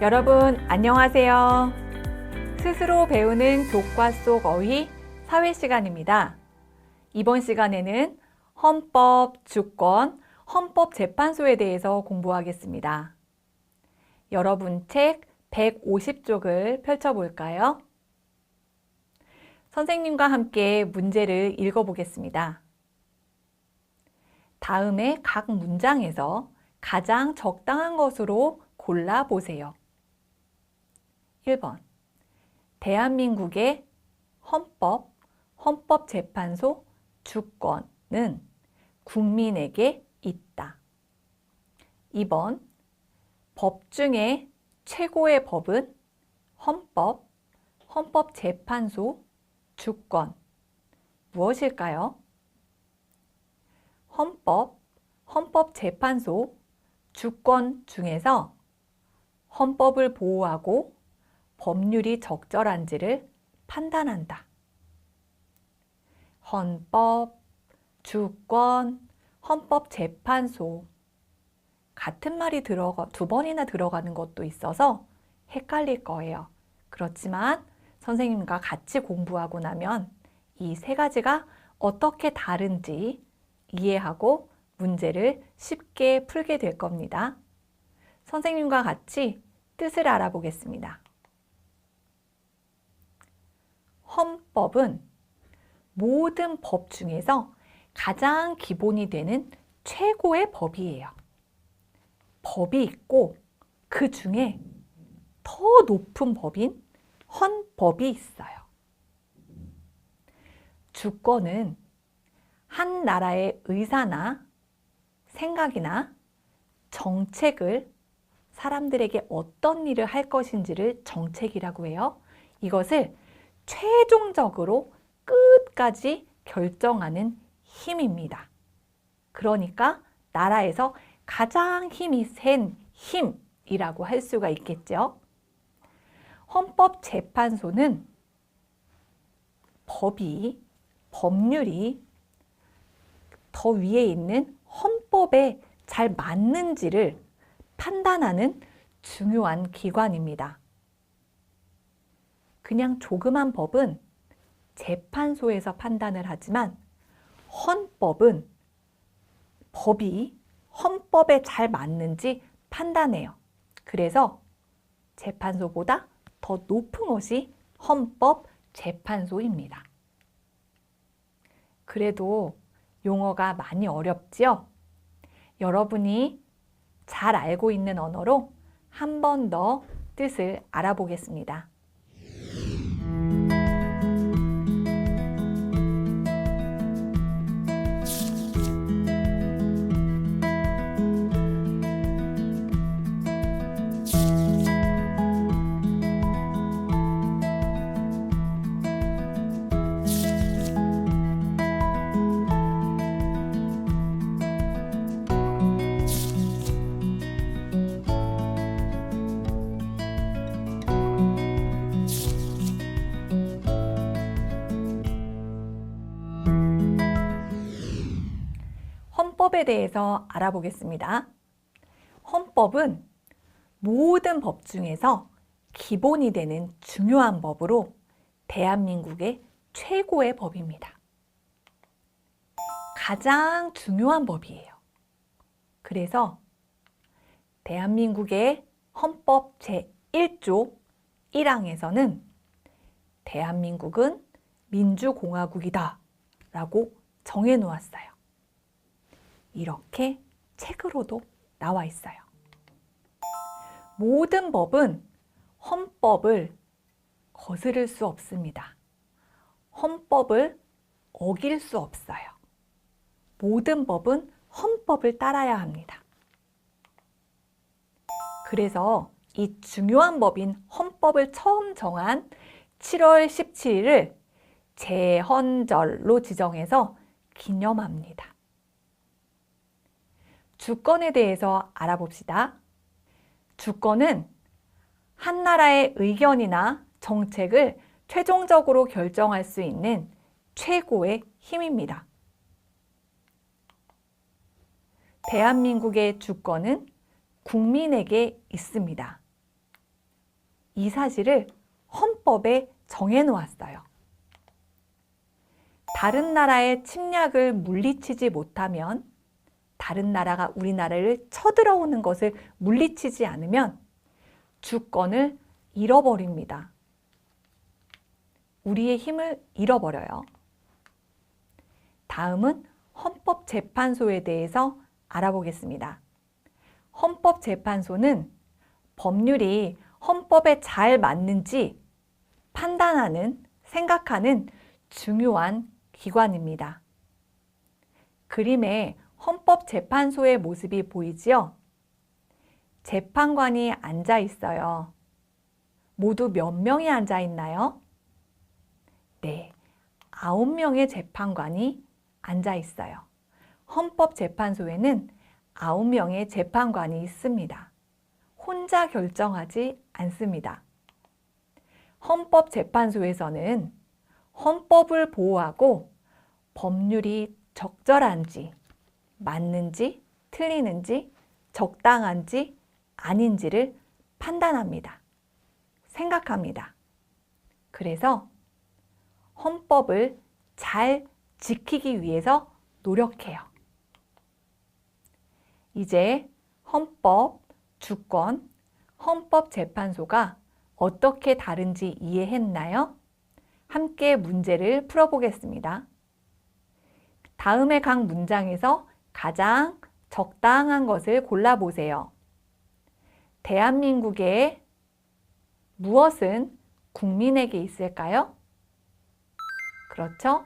여러분, 안녕하세요. 스스로 배우는 교과 속 어휘 사회 시간입니다. 이번 시간에는 헌법, 주권, 헌법재판소에 대해서 공부하겠습니다. 여러분 책 150쪽을 펼쳐볼까요? 선생님과 함께 문제를 읽어보겠습니다. 다음에 각 문장에서 가장 적당한 것으로 골라보세요. 1번. 대한민국의 헌법, 헌법재판소 주권은 국민에게 있다. 2번. 법 중에 최고의 법은 헌법, 헌법재판소 주권. 무엇일까요? 헌법, 헌법재판소 주권 중에서 헌법을 보호하고 법률이 적절한지를 판단한다. 헌법, 주권, 헌법재판소 같은 말이 들어가 두 번이나 들어가는 것도 있어서 헷갈릴 거예요. 그렇지만 선생님과 같이 공부하고 나면 이 세 가지가 어떻게 다른지 이해하고 문제를 쉽게 풀게 될 겁니다. 선생님과 같이 뜻을 알아보겠습니다. 헌법은 모든 법 중에서 가장 기본이 되는 최고의 법이에요. 법이 있고 그 중에 더 높은 법인 헌법이 있어요. 주권은 한 나라의 의사나 생각이나 정책을 사람들에게 어떤 일을 할 것인지를 정책이라고 해요. 이것을 최종적으로 끝까지 결정하는 힘입니다. 그러니까 나라에서 가장 힘이 센 힘이라고 할 수가 있겠죠. 헌법재판소는 법이, 법률이 더 위에 있는 헌법에 잘 맞는지를 판단하는 중요한 기관입니다. 그냥 조그만 법은 재판소에서 판단을 하지만 헌법은 법이 헌법에 잘 맞는지 판단해요. 그래서 재판소보다 더 높은 것이 헌법 재판소입니다. 그래도 용어가 많이 어렵지요? 여러분이 잘 알고 있는 언어로 한 번 더 뜻을 알아보겠습니다. 헌법에 대해서 알아보겠습니다. 헌법은 모든 법 중에서 기본이 되는 중요한 법으로 대한민국의 최고의 법입니다. 가장 중요한 법이에요. 그래서 대한민국의 헌법 제1조 1항에서는 대한민국은 민주공화국이다 라고 정해 놓았어요. 이렇게 책으로도 나와 있어요. 모든 법은 헌법을 거스를 수 없습니다. 헌법을 어길 수 없어요. 모든 법은 헌법을 따라야 합니다. 그래서 이 중요한 법인 헌법을 처음 정한 7월 17일을 제헌절로 지정해서 기념합니다. 주권에 대해서 알아봅시다. 주권은 한 나라의 의견이나 정책을 최종적으로 결정할 수 있는 최고의 힘입니다. 대한민국의 주권은 국민에게 있습니다. 이 사실을 헌법에 정해 놓았어요. 다른 나라의 침략을 물리치지 못하면 다른 나라가 우리나라를 쳐들어오는 것을 물리치지 않으면 주권을 잃어버립니다. 우리의 힘을 잃어버려요. 다음은 헌법재판소에 대해서 알아보겠습니다. 헌법재판소는 법률이 헌법에 잘 맞는지 판단하는, 생각하는 중요한 기관입니다. 그림에 헌법재판소의 모습이 보이지요? 재판관이 앉아 있어요. 모두 몇 명이 앉아 있나요? 네, 아홉 명의 재판관이 앉아 있어요. 헌법재판소에는 아홉 명의 재판관이 있습니다. 혼자 결정하지 않습니다. 헌법재판소에서는 헌법을 보호하고 법률이 적절한지, 맞는지, 틀리는지, 적당한지, 아닌지를 판단합니다. 생각합니다. 그래서 헌법을 잘 지키기 위해서 노력해요. 이제 헌법, 주권, 헌법재판소가 어떻게 다른지 이해했나요? 함께 문제를 풀어보겠습니다. 다음의 각 문장에서 가장 적당한 것을 골라보세요. 대한민국의 무엇은 국민에게 있을까요? 그렇죠?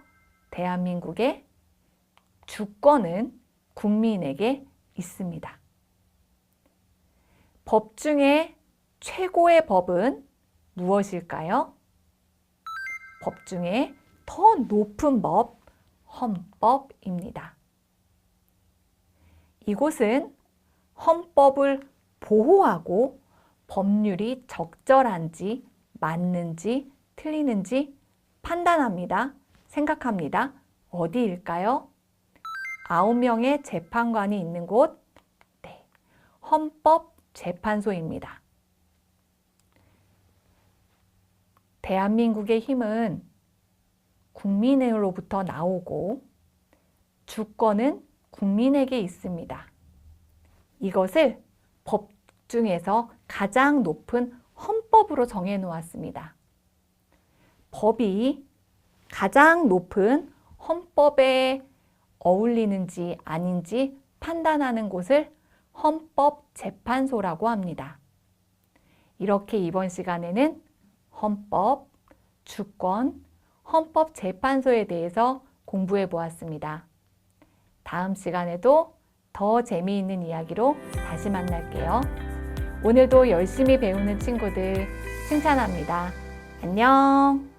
대한민국의 주권은 국민에게 있습니다. 법 중에 최고의 법은 무엇일까요? 법 중에 더 높은 법, 헌법입니다. 이곳은 헌법을 보호하고 법률이 적절한지, 맞는지, 틀리는지 판단합니다. 생각합니다. 어디일까요? 아홉 명의 재판관이 있는 곳, 네, 헌법재판소입니다. 대한민국의 힘은 국민으로부터 나오고 주권은 국민에게 있습니다. 이것을 법 중에서 가장 높은 헌법으로 정해 놓았습니다. 법이 가장 높은 헌법에 어울리는지 아닌지 판단하는 곳을 헌법재판소라고 합니다. 이렇게 이번 시간에는 헌법, 주권, 헌법재판소에 대해서 공부해 보았습니다. 다음 시간에도 더 재미있는 이야기로 다시 만날게요. 오늘도 열심히 배우는 친구들 칭찬합니다. 안녕!